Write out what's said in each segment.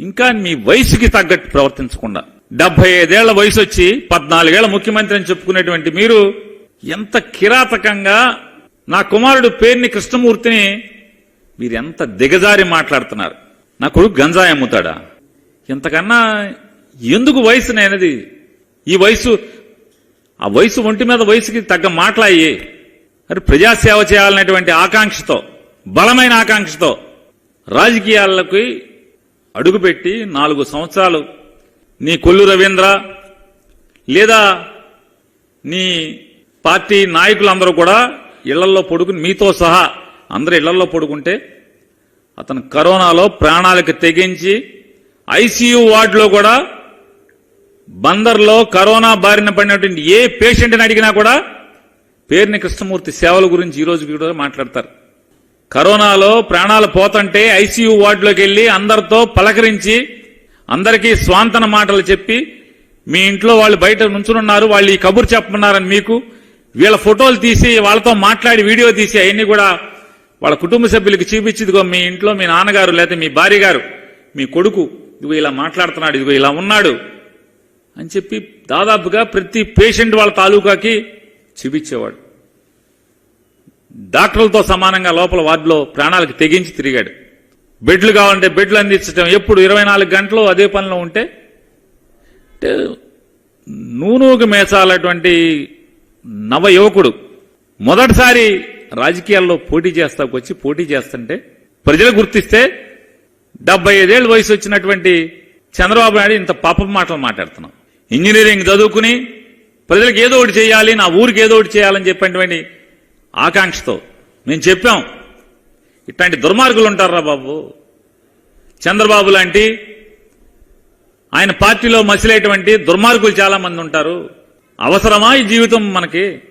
ఇంకా మీ వయసుకి తగ్గట్టు ప్రవర్తించకుండా. డెబ్బై ఐదేళ్ళ వయసు వచ్చి పద్నాలుగేళ్ళ ముఖ్యమంత్రి అని చెప్పుకునేటువంటి మీరు ఎంత కిరాతకంగా నా కుమారుడు పేరుని కృష్ణమూర్తిని మీరు ఎంత దిగజారి మాట్లాడుతున్నారు. నా కొడుకు గంజాయి అమ్ముతాడా? ఇంతకన్నా ఎందుకు వయసు నేనది? ఈ వయసు ఆ వయసు ఒంటి మీద వయసుకి తగ్గ మాట్లాయి మరి ప్రజాసేవ చేయాలనేటువంటి ఆకాంక్షతో బలమైన ఆకాంక్షతో రాజకీయాలకి అడుగుపెట్టి నాలుగు సంవత్సరాలు. నీ కొల్లు రవీంద్ర లేదా నీ పార్టీ నాయకులందరూ కూడా ఇళ్ళలో పడుకుని మీతో సహా అందరూ ఇళ్ళలో పడుకుంటే అతను కరోనాలో ప్రాణాలకు తెగించి ఐసీయూ వార్డులో కూడా బందర్లో కరోనా బారిన పడినటువంటి ఏ పేషెంట్ని అడిగినా కూడా పేరుని కృష్ణమూర్తి సేవల గురించి ఈ రోజు మాట్లాడతారు. కరోనాలో ప్రాణాలు పోతంటే ఐసీయూ వార్డులోకి వెళ్ళి అందరితో పలకరించి అందరికీ స్వాంతన మాటలు చెప్పి మీ ఇంట్లో వాళ్ళు బయట నుంచునున్నారు వాళ్ళు ఈ కబురు చెప్పమన్నారని మీకు వీళ్ళ ఫోటోలు తీసి వాళ్ళతో మాట్లాడి వీడియో తీసి అవన్నీ కూడా వాళ్ళ కుటుంబ సభ్యులకి చూపించిదిగో మీ ఇంట్లో మీ నాన్నగారు లేకపోతే మీ భార్య గారు మీ కొడుకు ఇదిగో ఇలా మాట్లాడుతున్నాడు ఇదిగో ఇలా ఉన్నాడు అని చెప్పి దాదాపుగా ప్రతి పేషెంట్ వాళ్ళ తాలూకాకి చూపించేవాడు. డాక్టర్లతో సమానంగా లోపల వార్డులో ప్రాణాలకు తెగించి తిరిగాడు. బెడ్లు కావాలంటే బెడ్లు అందించడం ఎప్పుడు ఇరవై నాలుగు గంటలు అదే పనిలో ఉంటే అంటే నూనూగు మేసాలటువంటి నవ యువకుడు మొదటిసారి రాజకీయాల్లో పోటీ చేస్తాకు వచ్చి పోటీ చేస్తుంటే ప్రజలు గుర్తిస్తే డెబ్బై ఐదేళ్ళు వయసు వచ్చినటువంటి చంద్రబాబు నాయుడు ఇంత పాపం మాటలు మాట్లాడుతున్నాం. ఇంజనీరింగ్ చదువుకుని ప్రజలకు ఏదో ఒకటి చేయాలి నా ఊరికి ఏదో ఒకటి చేయాలని చెప్పినటువంటి ఆకాంక్షతో. మేము చెప్పాం ఇట్లాంటి దుర్మార్గులు ఉంటారా బాబు. చంద్రబాబు లాంటి ఆయన పార్టీలో మసిలేటువంటి దుర్మార్గులు చాలామంది ఉంటారు అవసరమా ఈ జీవితం మనకి?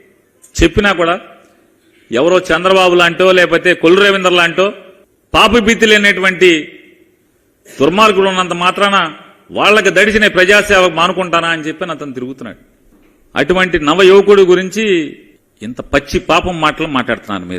చెప్పినా కూడా ఎవరో చంద్రబాబు లాంటో లేకపోతే కొల్లు రవీందర్ లాంటో పాప భీతి లేనటువంటి దుర్మార్గులు ఉన్నంత మాత్రాన వాళ్ళకి దడిచిన ప్రజాసేవ మానుకుంటానా అని చెప్పి అతను తిరుగుతున్నాడు. అటువంటి నవ యువకుడు గురించి ఇంత పచ్చి పాపం మాటలు మాట్లాడుతున్నారు మీరు.